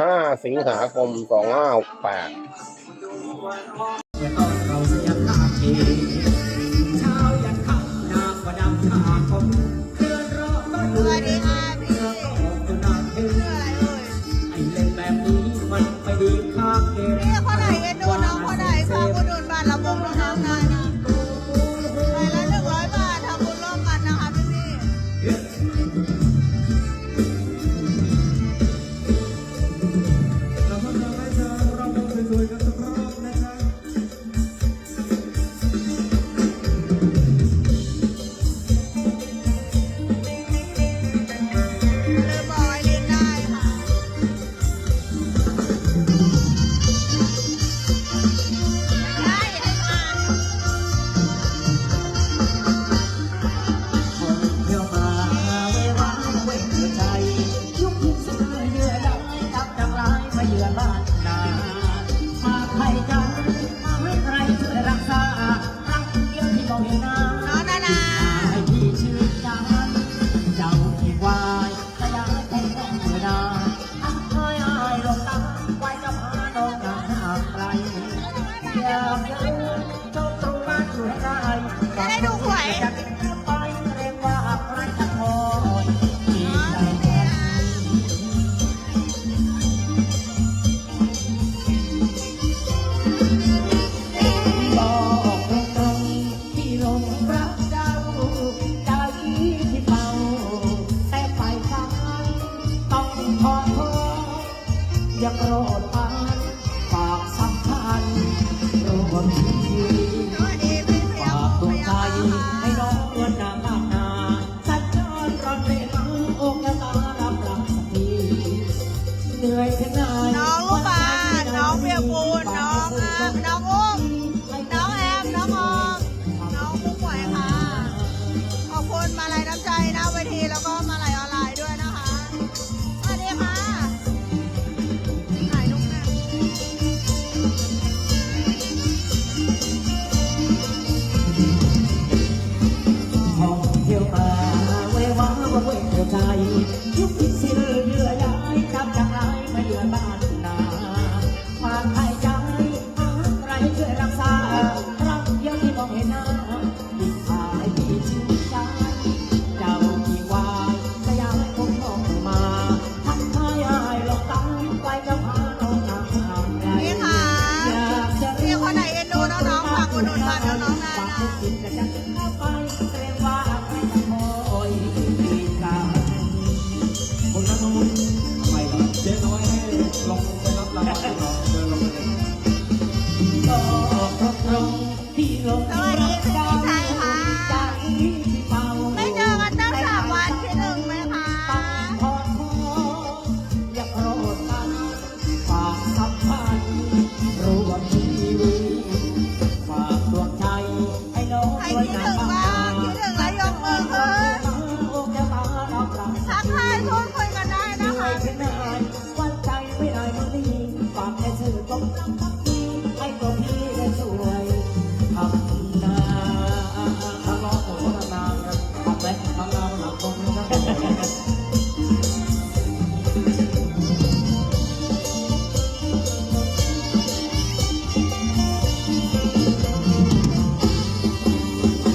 ห้าสิงหาคมสองห้าแปดสรีค่คนไหนเอ็นดูน้องคนไหนพาคนนบ้านละวงน้องนาน อยากรู้ก็ต้องมาจุดใจ น้องลูกบาน้องเบียบูนน้องอาน้องอุ้มน้องแอม น้องอมน้องผู้ป่วยค่ะ ขอบคุณมาลายน้ำใจนะเวทีแล้วก็มาลายออนไลน์ด้วยนะคะ สวัสดีค่ะถ่ายลูกนะท่องเที่ยวมาไว้ว่าว่าเวเธอใจ ไม่เจอกันตั้งสามวันคิดถึงไหมคะใครคิดถึงบ้างคิดถึงแล้ยกมือขึ้นทักทายพูดคุกันได้นะคะ